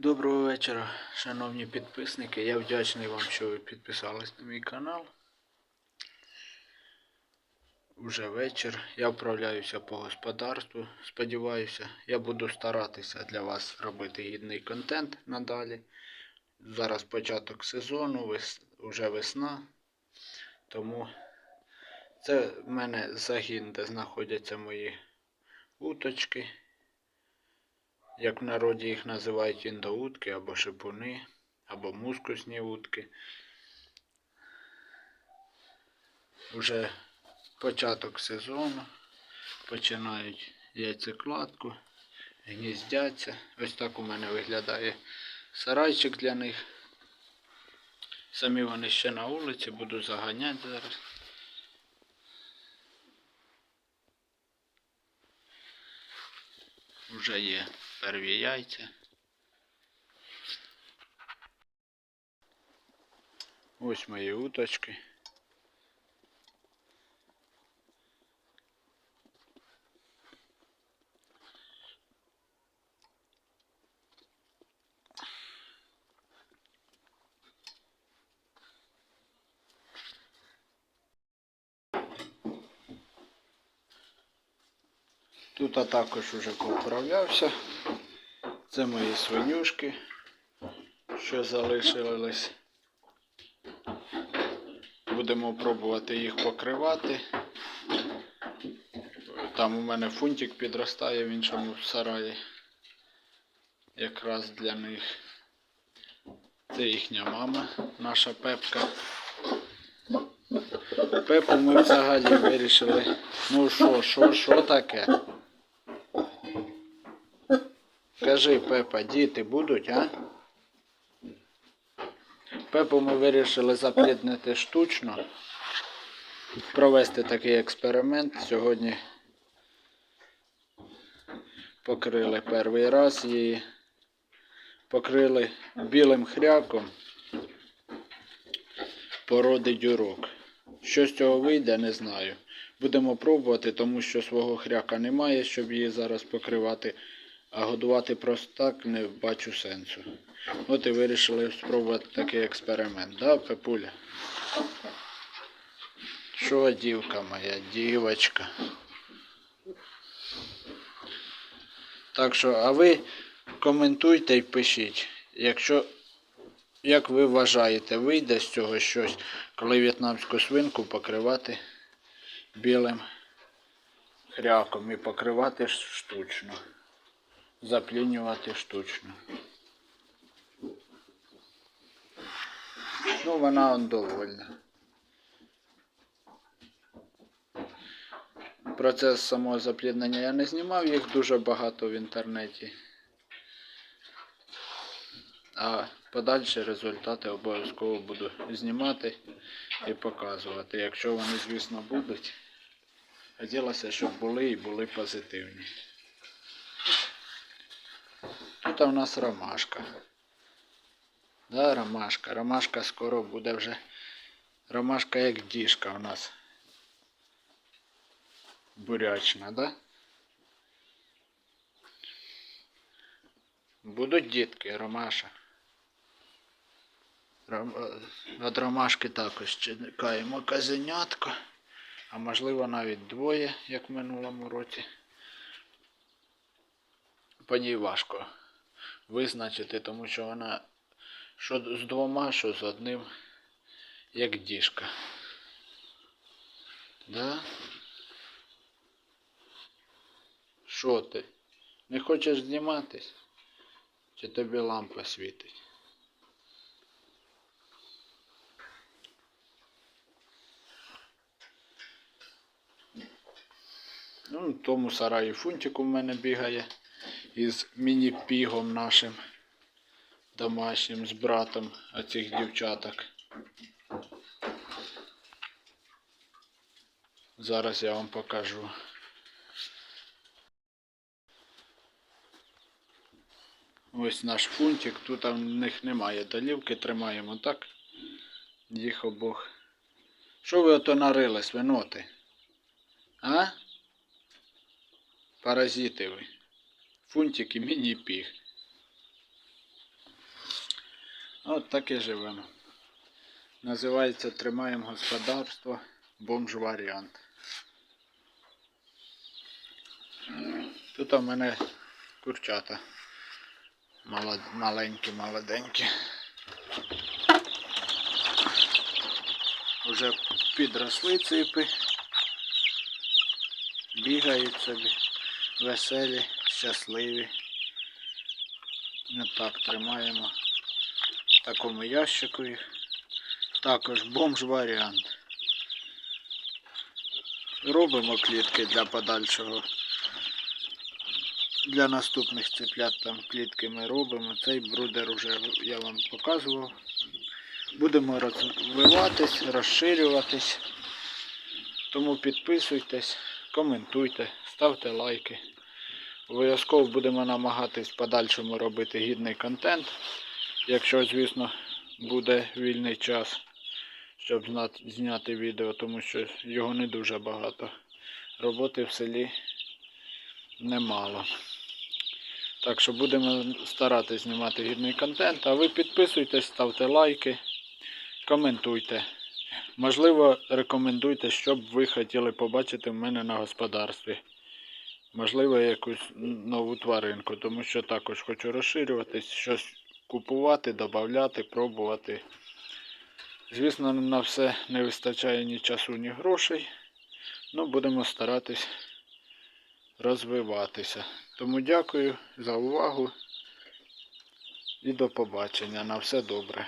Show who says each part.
Speaker 1: Доброго вечора, шановні підписники. Я вдячний вам, що ви підписались на мій канал. Уже вечір. Я вправляюся по господарству. Сподіваюся, я буду старатися для вас робити гідний контент надалі. Зараз початок сезону, вес... вже весна. Тому це в мене загін, де знаходяться мої уточки. Як в народі їх називають індоутки або шипуни, або мускусні утки. Уже початок сезону. Починають яйцекладку, гніздяться. Ось так у мене виглядає сарайчик для них. Самі вони ще на вулиці, буду заганяти зараз. Вже є перві яйця. Ось мої уточки. Тут а також уже поправлявся. Це мої свинюшки, що залишились. Будемо пробувати їх покривати. Там у мене фунтик підростає в іншому сараї. Якраз для них. Це їхня мама, наша пепка. Пепу ми взагалі вирішили. Ну що, що, що таке? Кажи, Пепа, діти будуть, а? Пепу ми вирішили запліднити штучно. Провести такий експеримент. Сьогодні покрили перший раз її. Покрили білим хряком породи дюрок. Що з цього вийде, не знаю. Будемо пробувати, тому що свого хряка немає, щоб її зараз покривати. А годувати просто так не бачу сенсу. От і вирішили спробувати такий експеримент, да, Пепуля? Що, дівка моя, дівочка? Так що, а ви коментуйте і пишіть, якщо, як ви вважаєте, вийде з цього щось, коли в'єтнамську свинку покривати білим хряком і покривати штучно заплінювати штучно. Ну, вона он довольна. Процес самого запліднення я не знімав, їх дуже багато в інтернеті. А подальші результати обов'язково буду знімати і показувати, якщо вони, звісно, будуть. Хотілося, щоб були і були позитивні. Тут у нас ромашка. Да, ромашка. Ромашка скоро буде вже. Ромашка як діжка у нас. Бурячна, да? Будуть дітки, ромаша. Ром... Від ромашки також чекаємо казенятко. А можливо навіть двоє, як в минулому році. По ній важко визначити, тому що вона що з двома, що з одним, як діжка. Да? Що ти? Не хочеш зніматись? Чи тобі лампа світить? Ну, тому сараї фунтик у мене бігає із міні-пігом нашим домашнім з братом оцих дівчаток. Зараз я вам покажу. Ось наш фунтик, тут в них немає долівки, тримаємо так. Їх обох. Що ви ото нарили, свиноти? А? Паразити ви. Фунтик і міні-піг. От так і живемо. Називається Тримаємо господарство бомж варіант. Тут у мене курчата. Молод... Маленькі, молоденькі. Уже підросли ципи. Бігають собі. Веселі, щасливі. От так тримаємо в такому ящику їх. Також бомж варіант. Робимо клітки для подальшого. Для наступних циплят там клітки ми робимо. Цей брудер уже я вам показував. Будемо розвиватись, розширюватись. Тому підписуйтесь, коментуйте, ставте лайки. Обов'язково будемо намагатись в подальшому робити гідний контент. Якщо, звісно, буде вільний час, щоб зняти відео, тому що його не дуже багато. Роботи в селі немало. Так що будемо старатись знімати гідний контент. А ви підписуйтесь, ставте лайки, коментуйте. Можливо, рекомендуйте, що б ви хотіли побачити в мене на господарстві. Можливо, якусь нову тваринку, тому що також хочу розширюватись, щось купувати, додати, пробувати. Звісно, на все не вистачає ні часу, ні грошей. Ну, будемо старатись розвиватися. Тому дякую за увагу і до побачення. На все добре.